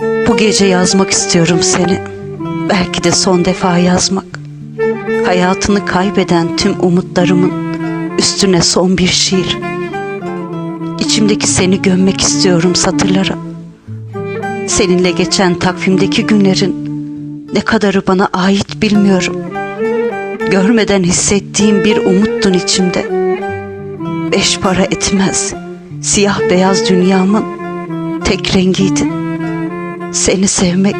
Bu gece yazmak istiyorum seni. Belki de son defa yazmak. Hayatını kaybeden tüm umutlarımın üstüne son bir şiir. İçimdeki seni gömmek istiyorum satırlara. Seninle geçen takvimdeki günlerin ne kadarı bana ait bilmiyorum. Görmeden hissettiğim bir umuttun içimde. Beş para etmez. Siyah beyaz dünyamın tek rengiydin. Seni sevmek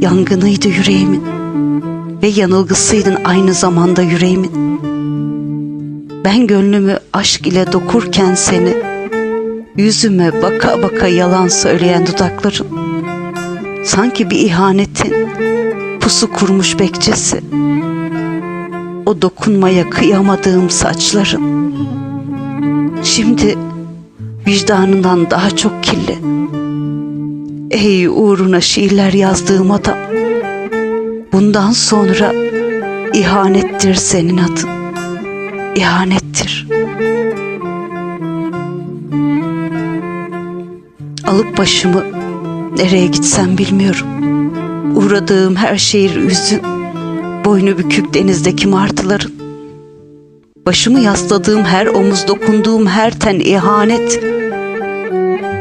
yangınıydı yüreğimin ve yanılgısıydın aynı zamanda yüreğimin. Ben gönlümü aşk ile dokurken seni yüzüme baka baka yalan söyleyen dudakların sanki bir ihanetin pusu kurmuş bekçesi. O dokunmaya kıyamadığım saçların şimdi vicdanından daha çok kirli. Ey uğruna şiirler yazdığım adam. Bundan sonra ihanettir senin adın. İhanettir. Alıp başımı nereye gitsem bilmiyorum. Uğradığım her şehir üzün. Boynu bükük denizdeki martıların. Başımı yasladığım her omuz dokunduğum her ten ihanet.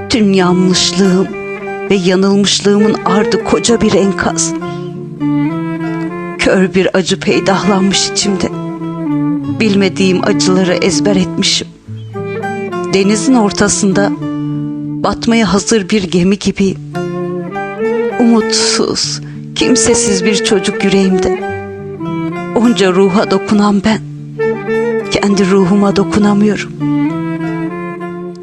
Tüm yanlışlığım ve yanılmışlığımın ardı koca bir enkaz. Kör bir acı peydahlanmış içimde. Bilmediğim acıları ezber etmişim. Denizin ortasında batmaya hazır bir gemi gibiyim. Umutsuz, kimsesiz bir çocuk yüreğimde. Onca ruha dokunan ben, kendi ruhuma dokunamıyorum.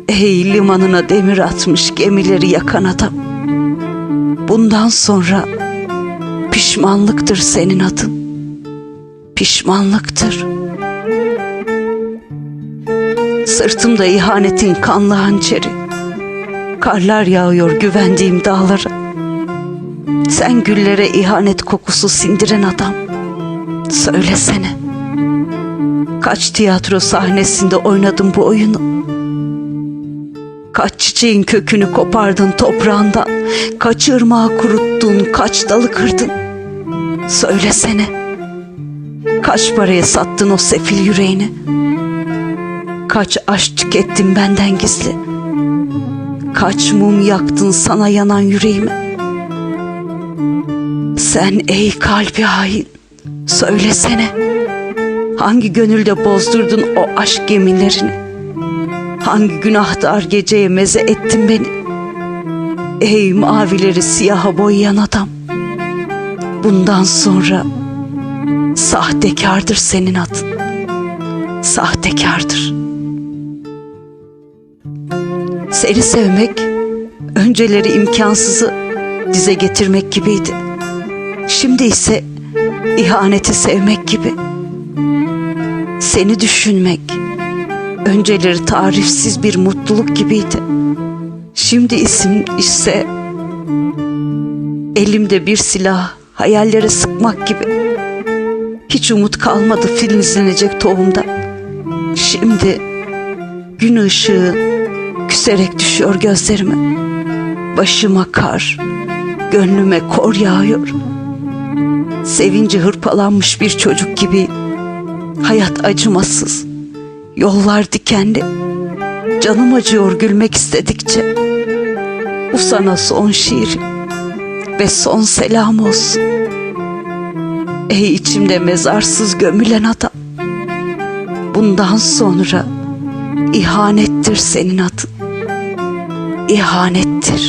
Ey limanına demir atmış gemileri yakan adam. Bundan sonra pişmanlıktır senin adın. Pişmanlıktır. Sırtımda ihanetin kanlı hançeri. Karlar yağıyor güvendiğim dağlara. Sen güllere ihanet kokusu sindiren adam. Söylesene. Kaç tiyatro sahnesinde oynadım bu oyunu. Kaç çiçeğin kökünü kopardın toprağından. Kaç ırmağı kuruttun, kaç dalı kırdın. Söylesene. Kaç paraya sattın o sefil yüreğini. Kaç aşk tükettin benden gizli. Kaç mum yaktın sana yanan yüreğimi. Sen ey kalbi hain, söylesene. Hangi gönülde bozdurdun o aşk gemilerini? Hangi günahtar geceye meze ettin beni? Ey mavileri siyaha boyayan adam. Bundan sonra sahtekardır senin adın. Sahtekardır. Seni sevmek önceleri imkansızı dize getirmek gibiydi. Şimdi ise ihaneti sevmek gibi. Seni düşünmek önceleri tarifsiz bir mutluluk gibiydi. Şimdi isim ise elimde bir silah hayallere sıkmak gibi. Hiç umut kalmadı filizlenecek tohumda. Şimdi gün ışığı küserek düşüyor gözlerime. Başıma kar, gönlüme kor yağıyor. Sevinci hırpalanmış bir çocuk gibi. Hayat acımasız, yollar dikenli. Canım acıyor gülmek istedikçe. Bu sana son şiir ve son selam olsun. Ey içimde mezarsız gömülen adam. Bundan sonra ihanettir senin adın. İhanettir.